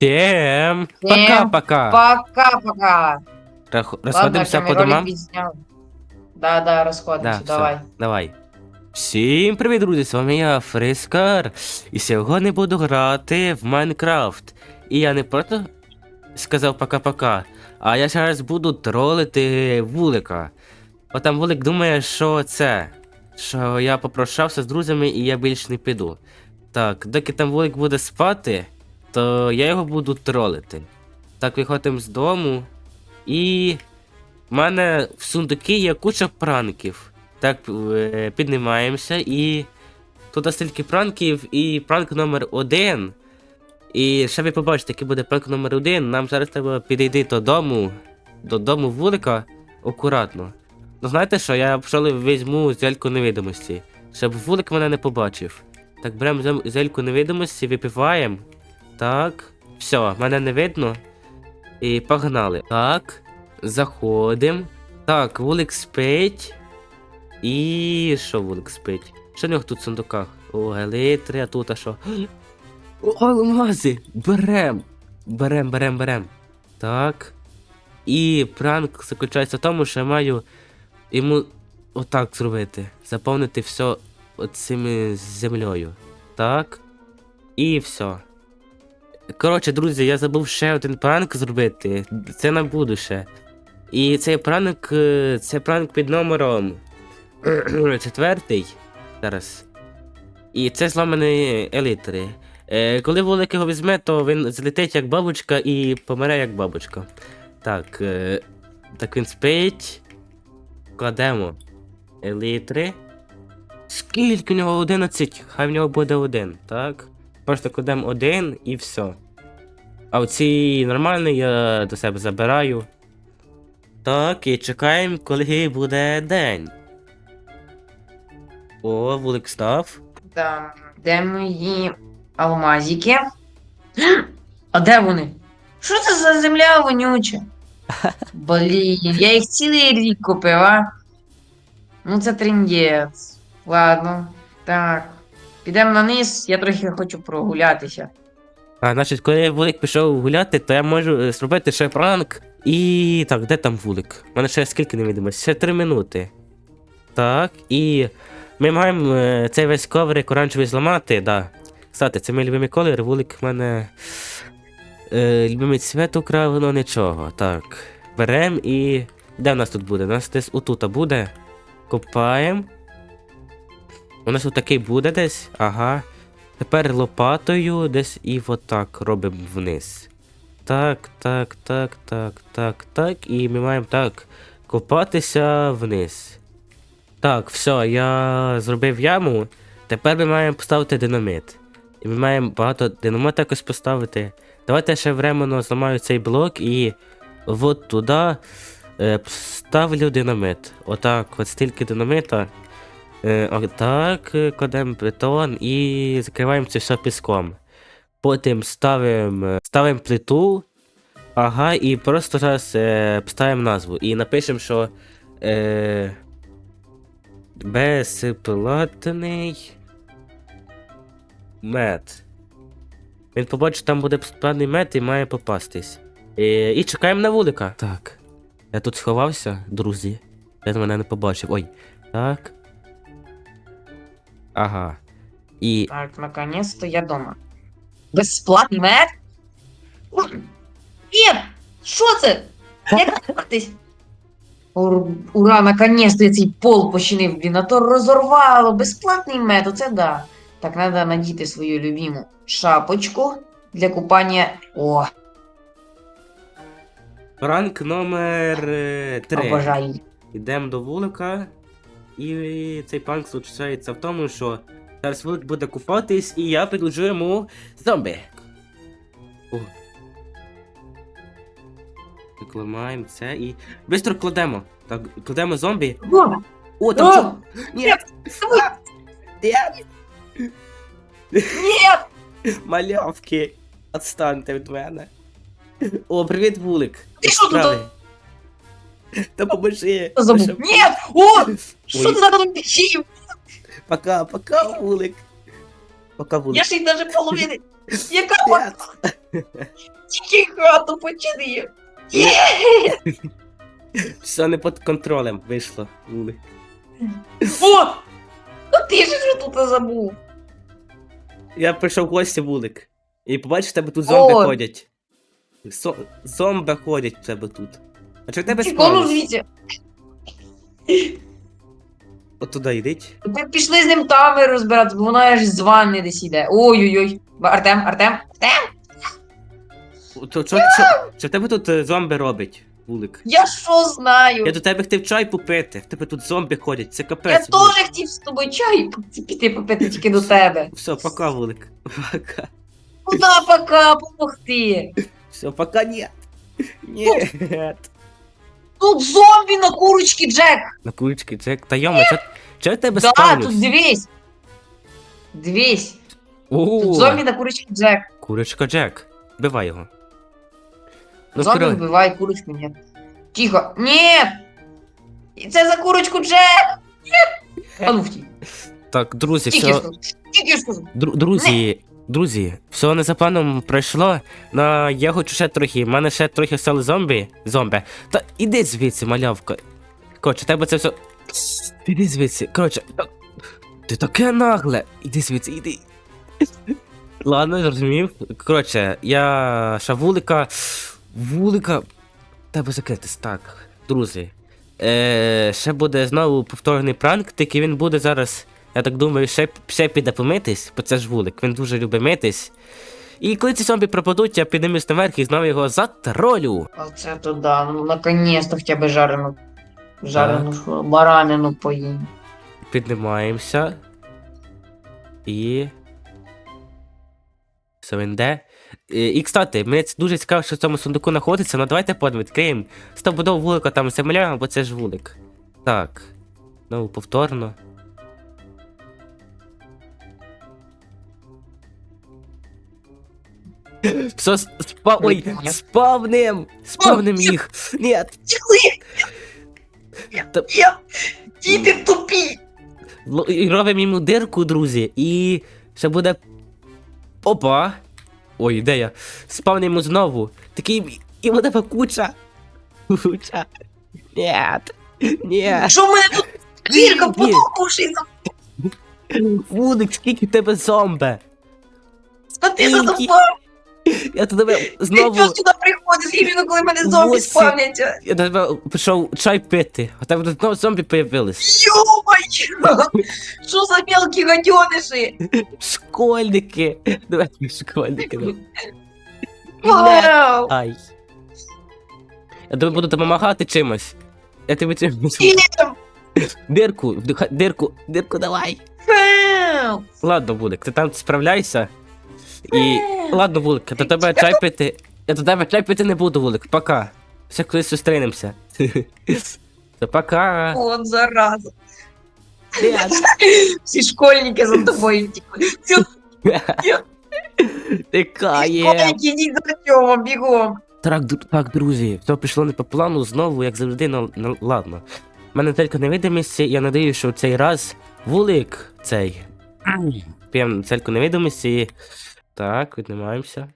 Всем Всем пока-пока. Пока-пока. Рах- Розходимося по домам? відзняв. Да, да, розходимося, все, давай. давай. Всім привіт, друзі! З вами я, Фрискар. І сьогодні буду грати в Майнкрафт. І я не просто сказав пока-пока, а я зараз буду тролити вулика. Бо там вулик думає, що це. Що я попрощався з друзями і я більш не піду. Так, доки там вулик буде спати, то я його буду тролити. Так, виходимо з дому. І в мене в сундукі є куча пранків. Так, е, піднімаємося і. Тут стільки пранків, і пранк номер один. І ще ви побачите, який буде пранк номер один. Нам зараз треба підійти додому, додому вулика акуратно. Ну знаєте що, я пішов візьму зельку невидимості, щоб вулик мене не побачив. Так, беремо зельку невидимості, випиваємо. Так. Все, мене не видно. І погнали. Так. Заходимо. Так, вулик спить. І що вулик спить? Що в нього тут в сундуках? О, елітри, а тут а що? О, алмази! Берем! Берем, берем, берем. Так. І пранк заключається в тому, що я маю йому отак зробити. Заповнити все оцими землею. Так. І все. Коротше, друзі, я забув ще один пранк зробити. Це на будуще. І цей пранк. е, Це пранк під номером четвертий. Зараз. І це зламані елітри. Е, коли вулик його візьме, то він злетить як бабочка і помре як бабочка. Так. Е, так він спить. Кладемо елітри. Скільки у нього 11? Хай в нього буде один, так? Просто кладемо один і все. А оці нормальні я до себе забираю. Так, і чекаємо, коли буде день. О, вулик став. Да. Де мої алмазики? А де вони? Що це за земля вонюча? Блін, я їх цілий рік купив, а? Ну це тріндець. Ладно. Так. Підемо на низ, я трохи хочу прогулятися. А, значить, коли вулик пішов гуляти, то я можу е, зробити ще пранк. І. Так, де там вулик? У мене ще скільки невидимості? Ще 3 минути. Так, і ми маємо е, цей весь коврик оранжевий зламати, да. Кстати, це мій любимий колір, вулик в мене. Е, любимий цвет украв, ну нічого. Так. Берем і. Де в нас тут буде? У нас десь отут буде. Копаємо. У нас отакий буде десь. Ага. Тепер лопатою десь і отак робимо вниз. Так, так, так, так, так, так. І ми маємо так копатися вниз. Так, все, я зробив яму. Тепер ми маємо поставити динамит. І ми маємо багато динамита якось поставити. Давайте ще временно зламаю цей блок і от туди е, ставлю динамит. Отак, от стільки динамита. Е, отак, е, кладемо бетон і закриваємо це все піском. Потім ставимо ставим плиту. Ага, і просто зараз е, ставимо назву. І напишемо, що е, безплатний мед. Він побачить, що там буде безплатний мед і має попастись. Е, і чекаємо на вулика. Так. Я тут сховався, друзі. Він мене не побачив. Ой. Так. Ага. І. Так, наконец-то я дома. Безплатний мед? Ні! Що це? Як? Ура, наконец-то я цей пол починив, блін, а то розорвало. Безплатний мед, оце да. Так, треба надіти свою любиму шапочку для купання. О, Ранк номер 3. обожаю. Йдемо до вулика. І цей панк случається в тому, що зараз вулик буде купатись, і я підлежу йому зомбі. О. Викламаємо це і. Бистро кладемо. Так, кладемо зомбі. О, О, там що? Ні! Ні! ні! Малявки! Отстаньте від мене. О, привіт, вулик. Ти що тут? Та поможи. Ні! О! Що ти за мною? Пока, пока, вулик. Пока, вулик. Я ж й даже половини. Яка П'ять. Тільки хату починив. Все не під контролем вийшло. Вулик. О! Ну ти ж тут забув? Я прийшов в гості вулик. І побачиш, в тебе тут зомби О! ходять. Со- зомби ходять в тебе тут. А чи в тебе Тікону спалось? звідси. От туди йдіть. Ми пішли з ним тавер розбиратися, бо вона аж з ванни десь іде. Ой-ой-ой. Артем, Артем, Артем, То, що, що, що в тебе тут е, зомби робить, вулик? я що знаю? Я до тебе хотів чай попити, в тебе тут зомби ходять, це Я капець. вулик. теж хотів з тобою чай піти попити тільки до тебе. Все, пока, вулик. Пока. Куда пока помогти? Все, пока нет. Нет. Тут зомбі на курочці, Джек! На кулички, Джек. Та йома, що, що в тебе Да, спавнюсь? тут дивись. Дивись. О, Тут зомбі на курочці Джек. курочка Джек. Бивай його. Ну, зомбі вбиває курочку, ні. Тихо. Ні! Це за курочку Джек! Ні! А ну втій. так, друзі, Тільки все, скажу. Тільки. Друзі, друзі, все не за планом пройшло. На я хочу ще трохи. У мене ще трохи стали зомбі. Зомбі. Та іди звідси, малявка. Коротше, тебе це все. Іди звідси. Коротше. Ти таке нагле. Іди звідси, іди. Ладно, зрозумів. Коротше, я ще вулика. Вулика. Тебе закритись. Так, друзі. Е, ще буде знову повторний пранк, тільки він буде зараз. Я так думаю, ще, ще піде помитись, бо це ж вулик, він дуже любить митись. І коли ці зомбі пропадуть, я піднімусь наверх і знову його затролю. Оце то да, ну наконец-то хоча б жарену. Жарену баранину поїм. Піднімаємося. І. Все він де. І, і кстати, мені це дуже цікаво, що в цьому сундуку знаходиться, ну давайте подивимо, відкриємо. Стовбудов вулика там земля, бо це ж вулик. Так. Ну, повторно. Все, спа... Ой, спавним! Спавним їх! Тікли! Та- Я... Діти тупі! Л- І робимо йому дирку, друзі, і ще буде. Опа! Ой, де я? Спавнимо знову. Такий. І буде куча. Куча. Нет. Нет. Що в мене тут дірка Ні. потопушиться? Вулик, скільки в тебе зомбе. А ти задовбав? Я до тебе Ти знову. чого сюди приходиш, іменно коли мене зомбі Восі. спавняться? Я до тебе прийшов чай пити, а тут знову зомбі появились. Йо-моє! Що за мелкі гадьониші? Школьники. Давай школьники. давай. Вау! Ай. Я тобі буду допомагати чимось. Я тобі чимось. Ім! Дирку, вдиха- дирку, дирку давай. Вау! Ладно, Вулик, ти там справляйся. І. Ладно, Вулик, до тебе чай пити. Я до тебе чай пити не буду, Вулик. Пока. Ще колись зустрінемося. Та пока. От зараза. Всі школьники за тобою тікли. Тикає. Школьники, йдіть за Артемом, бігом. Так, дру- так, друзі, все пішло не по плану знову, як завжди, ну, ну ладно. У мене тільки невидимість, я надію, що в цей раз вулик цей. П'ємо цельку невидимості. і- Так, віднімаємося.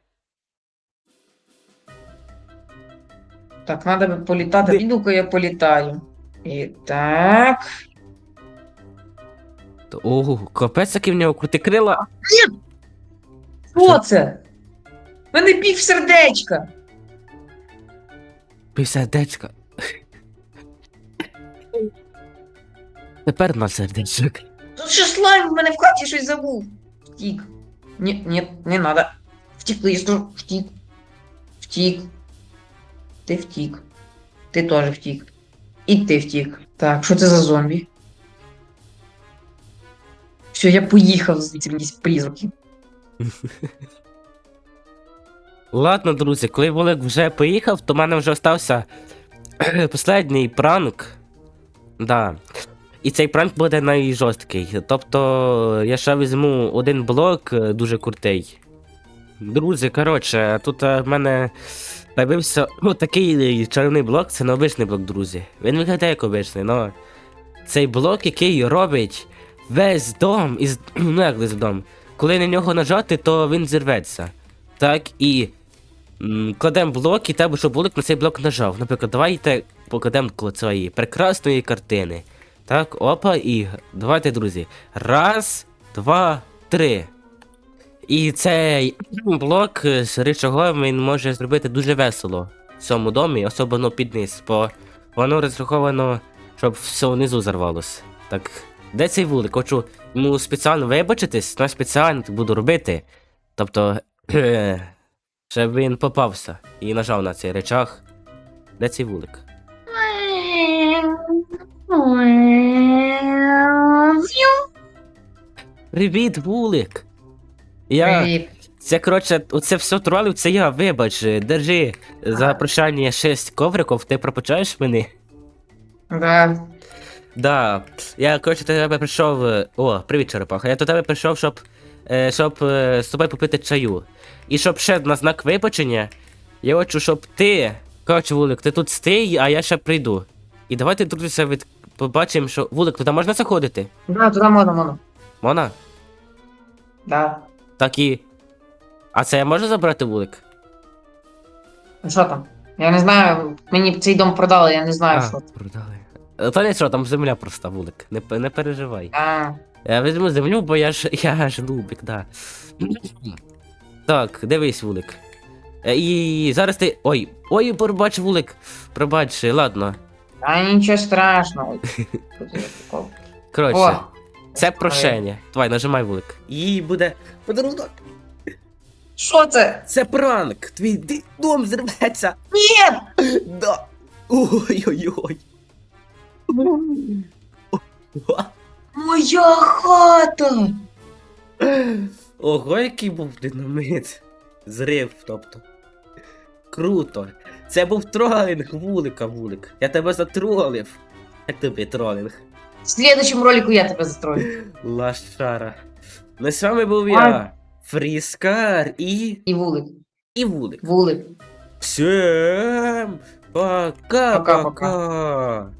Так, треба політати. Піду-ка я політаю. І так. Ого, капець, який в нього крути крила. Що це? В Мене пів сердечка. Півсердечка. Тепер на сердечок. Тут ще слайм в мене в хаті щось забув. Втік. Ні, ні, не надо. Втікли, я скажу, втік. Втік. Ти втік. Ти теж втік. І ти втік. Так, що це за зомбі? Все, я поїхав звідси якісь призраки. Ладно, друзі, коли Волик вже поїхав, то в мене вже остався останній пранк. Да. І цей пранк буде найжорсткий. Тобто я ще візьму один блок е, дуже крутий. Друзі, коротше, тут е, в мене появився ну, такий чарівний блок, це не обичний блок, друзі. Він виглядає як обичний, але цей блок, який робить весь дом із. Ну як весь дом. Коли на нього нажати, то він зірветься. Так і кладемо блок і треба, щоб вулик на цей блок нажав. Наприклад, давайте покладемо коло цієї прекрасної картини. Так, опа, і давайте, друзі. Раз, два, три. І цей блок е, з речого він може зробити дуже весело в цьому домі, особливо під низ, бо воно розраховано, щоб все внизу зарвалося. Так, де цей вулик? Хочу йому спеціально вибачитись, но спеціально буду робити. Тобто, щоб він попався і нажав на цей речах. Де цей вулик? Привіт, вулик! Я. Привіт. Це коротше, оце все тролив, це я, вибач, держи за прощання шість ковриків, ти пропочаєш мені? Да. Да. Я, коротше, до тебе прийшов. е, О, привіт, черепаха. Я до тебе прийшов, щоб. е, щоб е, з тобою попити чаю. І щоб ще на знак вибачення, я хочу, щоб ти. Коротше, вулик, ти тут стій, а я ще прийду. І давайте, друзі, від... побачимо, що. Вулик, туди можна заходити? Да, туди можна, можна. Мона? Да. Так і. А це я можу забрати вулик? Ну що там? Я не знаю, мені цей дом продали, я не знаю, що. продали. Та не що, там земля просто вулик. Не, не переживай. А, Я візьму землю, бо я ж я ж нубик, да. так, дивись, вулик. Е, І зараз ти. Ой, ой, пробач, вулик. Пробач, ладно. А нічого страшного. Коротше, О, це прошення. Давай, нажимай вулик. І буде подарунок. що це? Це пранк. Твій ди- дом зірветься. Ні! Да. Ой-ой-ой. Моя хата! Ого, який був динамит. Зрив, тобто. Круто. Це був тролінг, вулика, вулик. Я тебе затролив. Як тобі тролінг? В следующем ролику я тебе затролю. Лашара. Ну, з вами був я, Фріскар і. І вулик. і вулик. Вулик. Всем пока-пока. Пока-пока.